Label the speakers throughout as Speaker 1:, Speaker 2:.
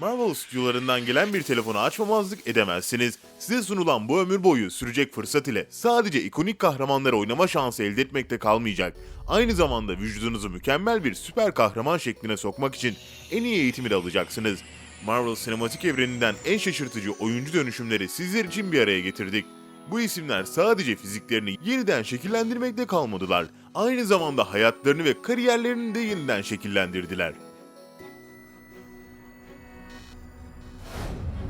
Speaker 1: Marvel stüdyolarından gelen bir telefonu açmamazlık edemezsiniz. Size sunulan bu ömür boyu sürecek fırsat ile sadece ikonik kahramanları oynama şansı elde etmekte kalmayacak. Aynı zamanda vücudunuzu mükemmel bir süper kahraman şekline sokmak için en iyi eğitimi de alacaksınız. Marvel sinematik evreninden en şaşırtıcı oyuncu dönüşümleri sizler için bir araya getirdik. Bu isimler sadece fiziklerini yeniden şekillendirmekte kalmadılar. Aynı zamanda hayatlarını ve kariyerlerini de yeniden şekillendirdiler.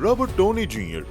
Speaker 1: Robert Downey Jr.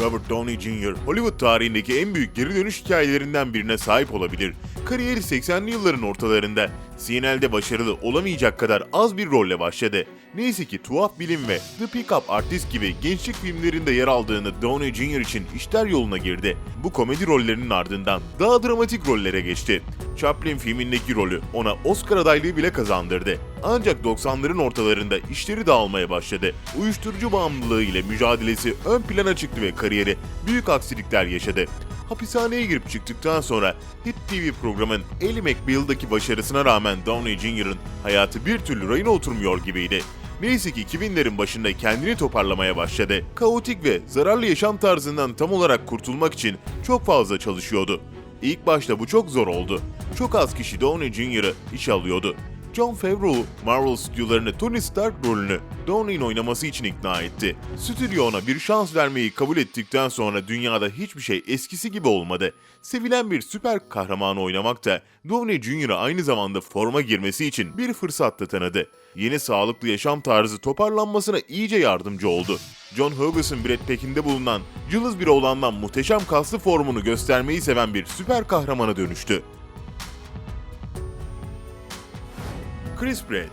Speaker 1: Robert Downey Jr. Hollywood tarihindeki en büyük geri dönüş hikayelerinden birine sahip olabilir. Kariyeri 80'li yılların ortalarında CNL'de başarılı olamayacak kadar az bir rolle başladı. Neyse ki Tuhaf Bilim ve The Pickup Artist gibi gençlik filmlerinde yer aldığını Downey Jr. için işler yoluna girdi. Bu komedi rollerinin ardından daha dramatik rollere geçti. Chaplin filmindeki rolü ona Oscar adaylığı bile kazandırdı. Ancak 90'ların ortalarında işleri dağılmaya başladı. Uyuşturucu bağımlılığı ile mücadelesi ön plana çıktı ve kariyeri büyük aksilikler yaşadı. Hapishaneye girip çıktıktan sonra Hit TV programın Ellie McBeal'daki başarısına rağmen Downey Jr.'ın hayatı bir türlü rayına oturmuyor gibiydi. Neyse ki 2000'lerin başında kendini toparlamaya başladı. Kaotik ve zararlı yaşam tarzından tam olarak kurtulmak için çok fazla çalışıyordu. İlk başta bu çok zor oldu. Çok az kişi Downey Jr.'ı işe alıyordu. John Favreau, Marvel stüdyolarını Tony Stark rolünü Downey'in oynaması için ikna etti. Stüdyo ona bir şans vermeyi kabul ettikten sonra dünyada hiçbir şey eskisi gibi olmadı. Sevilen bir süper kahramanı oynamak da Downey Jr.'a aynı zamanda forma girmesi için bir fırsat da tanıdı. Yeni sağlıklı yaşam tarzı toparlanmasına iyice yardımcı oldu. John Hugges'ın Brad Pitt'inde bulunan cılız bir oğlandan muhteşem kaslı formunu göstermeyi seven bir süper kahramana dönüştü. Chris Pratt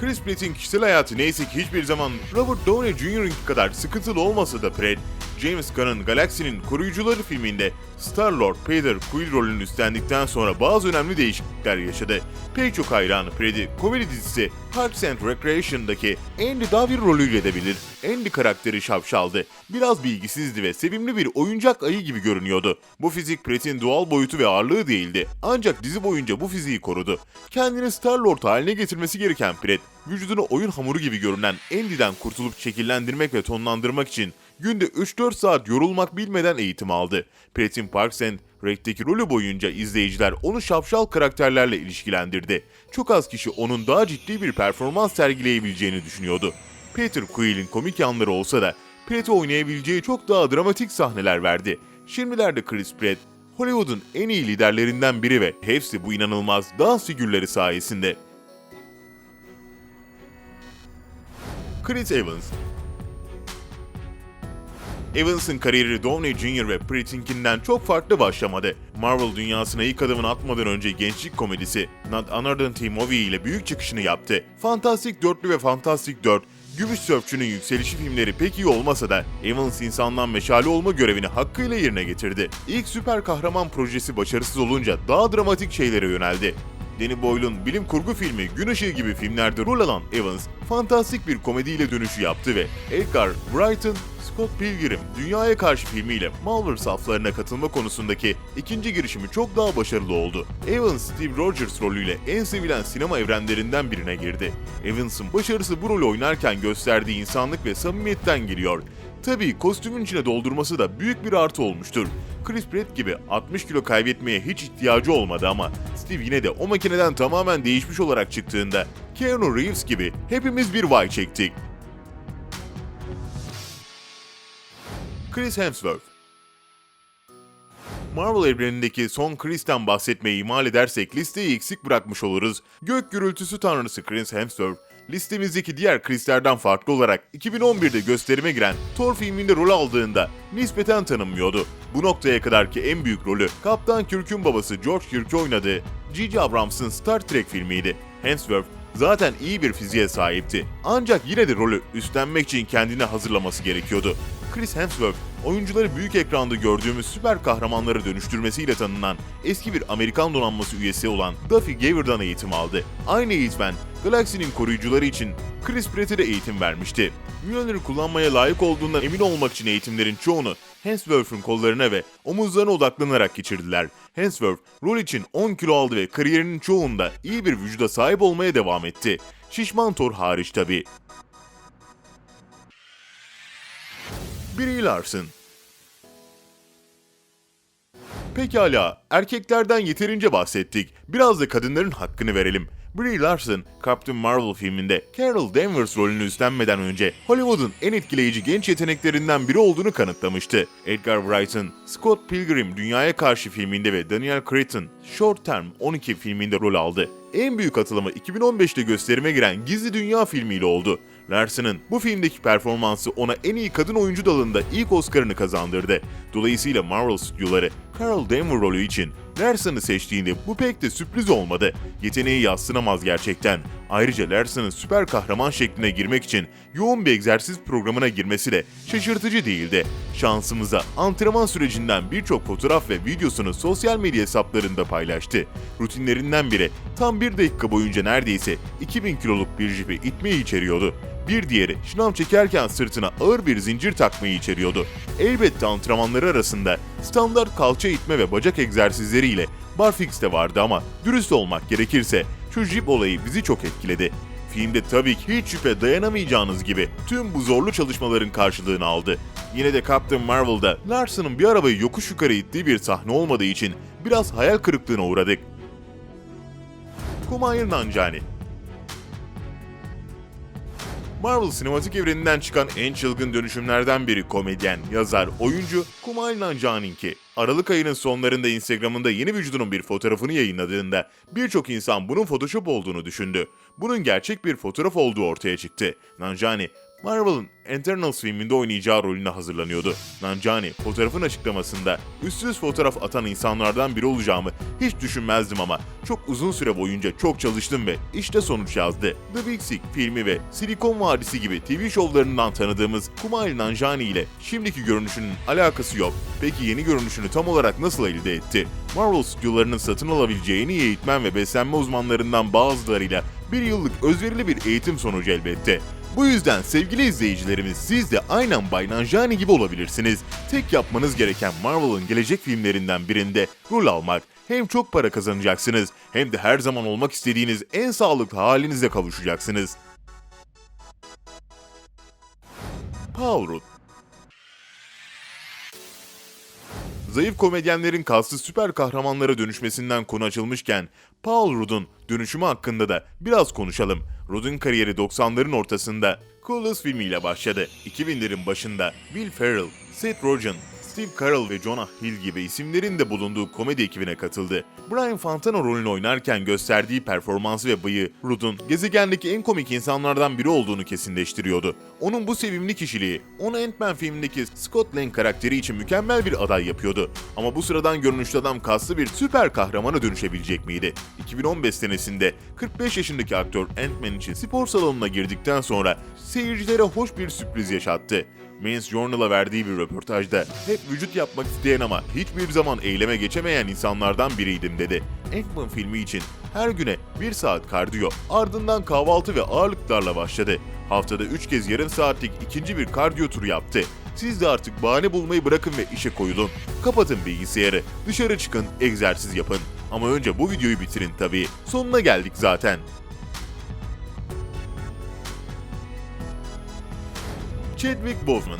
Speaker 1: Chris Pratt'in kişisel hayatı neyse ki hiçbir zaman Robert Downey Jr.'ın kadar sıkıntılı olmasa da Pratt, James Gunn'ın Galaksinin Koruyucuları filminde Star-Lord Peter Quill rolünü üstlendikten sonra bazı önemli değişiklikler yaşadı. Pek çok hayranı Pratt'i komedi dizisi Parks and Recreation'daki Andy Davir rolüyle de bilir. Andy karakteri şapşaldı. Biraz bilgisizdi ve sevimli bir oyuncak ayı gibi görünüyordu. Bu fizik Pratt'in doğal boyutu ve ağırlığı değildi. Ancak dizi boyunca bu fiziği korudu. Kendini Star-Lord haline getirmesi gereken Pratt, vücudunu oyun hamuru gibi görünen Andy'den kurtulup şekillendirmek ve tonlandırmak için günde 3-4 saat yorulmak bilmeden eğitim aldı. Pratt'in Parks and Rec'teki rolü boyunca izleyiciler onu şapşal karakterlerle ilişkilendirdi. Çok az kişi onun daha ciddi bir performans sergileyebileceğini düşünüyordu. Peter Quill'in komik yanları olsa da Pratt'e oynayabileceği çok daha dramatik sahneler verdi. Şimdilerde Chris Pratt, Hollywood'un en iyi liderlerinden biri ve hepsi bu inanılmaz dans figürleri sayesinde. Chris Evans Evans'ın kariyeri Downey Jr. ve Pratt'inkinden çok farklı başlamadı. Marvel dünyasına ilk adımını atmadan önce gençlik komedisi Not Another Teen Movie ile büyük çıkışını yaptı. Fantastic Dörtlü ve Fantastic 4, Gümüş Sörfçü'nün yükselişi filmleri pek iyi olmasa da Evans insandan meşale olma görevini hakkıyla yerine getirdi. İlk süper kahraman projesi başarısız olunca daha dramatik şeylere yöneldi. Danny Boyle'un bilim kurgu filmi Gün Işığı gibi filmlerde rol alan Evans, fantastik bir komediyle dönüşü yaptı ve Edgar Wright'ın Scott Pilgrim Dünyaya Karşı filmiyle Marvel saflarına katılma konusundaki ikinci girişimi çok daha başarılı oldu. Evans, Steve Rogers rolüyle en sevilen sinema evrenlerinden birine girdi. Evans'ın başarısı bu rolü oynarken gösterdiği insanlık ve samimiyetten geliyor. Tabii kostümün içine doldurması da büyük bir artı olmuştur. Chris Pratt gibi 60 kilo kaybetmeye hiç ihtiyacı olmadı ama Steve yine de o makineden tamamen değişmiş olarak çıktığında Keanu Reeves gibi hepimiz bir vay çektik. Chris Hemsworth Marvel evrenindeki son Chris'ten bahsetmeyi ihmal edersek listeyi eksik bırakmış oluruz. Gök gürültüsü tanrısı Chris Hemsworth, listemizdeki diğer Chris'lerden farklı olarak 2011'de gösterime giren Thor filminde rol aldığında nispeten tanınmıyordu. Bu noktaya kadarki en büyük rolü Kaptan Kirk'ün babası George Kirk'ü oynadığı J.J. Abrams'ın Star Trek filmiydi. Hemsworth zaten iyi bir fiziğe sahipti. Ancak yine de rolü üstlenmek için kendini hazırlaması gerekiyordu. Chris Hemsworth, oyuncuları büyük ekranda gördüğümüz süper kahramanları dönüştürmesiyle tanınan eski bir Amerikan donanması üyesi olan Duffy Gaver'dan eğitim aldı. Aynı eğitmen, Galaksinin koruyucuları için Chris Pratt'e de eğitim vermişti. Mjolnir'i kullanmaya layık olduğundan emin olmak için eğitimlerin çoğunu Hemsworth'un kollarına ve omuzlarına odaklanarak geçirdiler. Hemsworth, rol için 10 kilo aldı ve kariyerinin çoğunda iyi bir vücuda sahip olmaya devam etti. Şişman Thor hariç tabii. Brie Larson Pekala, erkeklerden yeterince bahsettik. Biraz da kadınların hakkını verelim. Brie Larson, Captain Marvel filminde Carol Danvers rolünü üstlenmeden önce Hollywood'un en etkileyici genç yeteneklerinden biri olduğunu kanıtlamıştı. Edgar Wright'ın Scott Pilgrim Dünyaya Karşı filminde ve Daniel Craig'in Short Term 12 filminde rol aldı. En büyük atılımı 2015'te gösterime giren Gizli Dünya filmiyle oldu. Larson'ın bu filmdeki performansı ona en iyi kadın oyuncu dalında ilk Oscar'ını kazandırdı. Dolayısıyla Marvel stüdyoları Carol Danvers rolü için Larson'ı seçtiğinde bu pek de sürpriz olmadı. Yeteneği yadsınamaz gerçekten. Ayrıca Larson'ın süper kahraman şekline girmek için yoğun bir egzersiz programına girmesi de şaşırtıcı değildi. Şansımıza antrenman sürecinden birçok fotoğraf ve videosunu sosyal medya hesaplarında paylaştı. Rutinlerinden biri tam bir dakika boyunca neredeyse 2000 kiloluk bir jipi itmeyi içeriyordu. Bir diğeri şınav çekerken sırtına ağır bir zincir takmayı içeriyordu. Elbette antrenmanları arasında standart kalça itme ve bacak egzersizleriyle barfix de vardı ama dürüst olmak gerekirse şu jip olayı bizi çok etkiledi. Filmde tabii ki hiç şüphe dayanamayacağınız gibi tüm bu zorlu çalışmaların karşılığını aldı. Yine de Captain Marvel'da Larson'ın bir arabayı yokuş yukarı ittiği bir sahne olmadığı için biraz hayal kırıklığına uğradık. Kumail Nanjiani Marvel sinematik evreninden çıkan en çılgın dönüşümlerden biri komedyen, yazar, oyuncu Kumail Nanjiani'ninki. Aralık ayının sonlarında Instagram'ında yeni vücudunun bir fotoğrafını yayınladığında birçok insan bunun Photoshop olduğunu düşündü. Bunun gerçek bir fotoğraf olduğu ortaya çıktı. Nanjiani, Marvel'ın Eternals filminde oynayacağı rolüne hazırlanıyordu. Nanjiani fotoğrafın açıklamasında üstsüz fotoğraf atan insanlardan biri olacağımı hiç düşünmezdim ama çok uzun süre boyunca çok çalıştım ve işte sonuç yazdı. The Big Sick filmi ve Silikon Vadisi gibi TV şovlarından tanıdığımız Kumail Nanjiani ile şimdiki görünüşünün alakası yok. Peki yeni görünüşünü tam olarak nasıl elde etti? Marvel stüdyolarının satın alabileceği en iyi eğitmen ve beslenme uzmanlarından bazılarıyla bir yıllık özverili bir eğitim sonucu elbette. Bu yüzden sevgili izleyicilerimiz siz de aynen Bay Nanjiani gibi olabilirsiniz. Tek yapmanız gereken Marvel'ın gelecek filmlerinden birinde rol almak. Hem çok para kazanacaksınız hem de her zaman olmak istediğiniz en sağlıklı halinize kavuşacaksınız. Paul Rudd Zayıf komedyenlerin kaslı süper kahramanlara dönüşmesinden konu açılmışken Paul Rudd'un dönüşümü hakkında da biraz konuşalım. Rudd'un kariyeri 90'ların ortasında Clueless filmiyle başladı. 2000'lerin başında Will Ferrell, Seth Rogen, Steve Carell ve Jonah Hill gibi isimlerin de bulunduğu komedi ekibine katıldı. Brian Fantano rolünü oynarken gösterdiği performansı ve bıyığı Rudd'un gezegendeki en komik insanlardan biri olduğunu kesinleştiriyordu. Onun bu sevimli kişiliği onu Ant-Man filmindeki Scott Lang karakteri için mükemmel bir aday yapıyordu. Ama bu sıradan görünüşlü adam kaslı bir süper kahramana dönüşebilecek miydi? 2015 senesinde 45 yaşındaki aktör Ant-Man için spor salonuna girdikten sonra seyircilere hoş bir sürpriz yaşattı. Men's Journal'a verdiği bir röportajda hep vücut yapmak isteyen ama hiçbir zaman eyleme geçemeyen insanlardan biriydim dedi. Ant-Man filmi için her güne bir saat kardiyo, ardından kahvaltı ve ağırlıklarla başladı. Haftada 3 kez yarım saatlik ikinci bir kardiyo turu yaptı. Siz de artık bahane bulmayı bırakın ve işe koyulun. Kapatın bilgisayarı, dışarı çıkın, egzersiz yapın. Ama önce bu videoyu bitirin tabii. Sonuna geldik zaten. Chadwick Boseman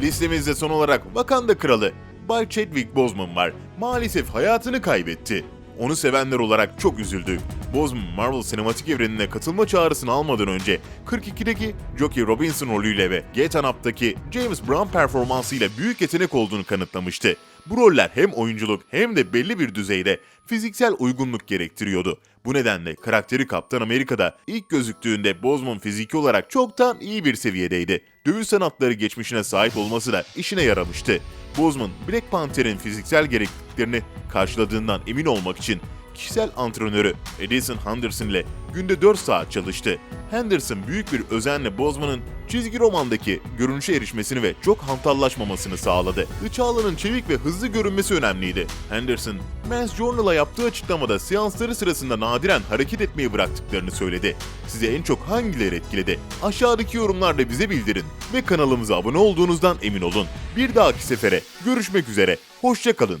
Speaker 1: Listemizde son olarak Wakanda Kralı Bay Chadwick Boseman var. Maalesef hayatını kaybetti. Onu sevenler olarak çok üzüldük. Boseman Marvel sinematik evrenine katılma çağrısını almadan önce 42'deki Jackie Robinson rolüyle ve Get On Up'taki James Brown performansıyla büyük yetenek olduğunu kanıtlamıştı. Bu roller hem oyunculuk hem de belli bir düzeyde fiziksel uygunluk gerektiriyordu. Bu nedenle karakteri Kaptan Amerika'da ilk gözüktüğünde Boseman fiziki olarak çoktan iyi bir seviyedeydi. Dövüş sanatları geçmişine sahip olması da işine yaramıştı. Boseman, Black Panther'in fiziksel gerekliliklerini karşıladığından emin olmak için kişisel antrenörü Edison Henderson ile günde 4 saat çalıştı. Henderson büyük bir özenle Bozman'ın çizgi romandaki görünüşe erişmesini ve çok hantallaşmamasını sağladı. Çağla'nın çevik ve hızlı görünmesi önemliydi. Henderson, Men's Journal'a yaptığı açıklamada seansları sırasında nadiren hareket etmeyi bıraktıklarını söyledi. Size en çok hangileri etkiledi? Aşağıdaki yorumlarda bize bildirin ve kanalımıza abone olduğunuzdan emin olun. Bir dahaki sefere görüşmek üzere, hoşçakalın.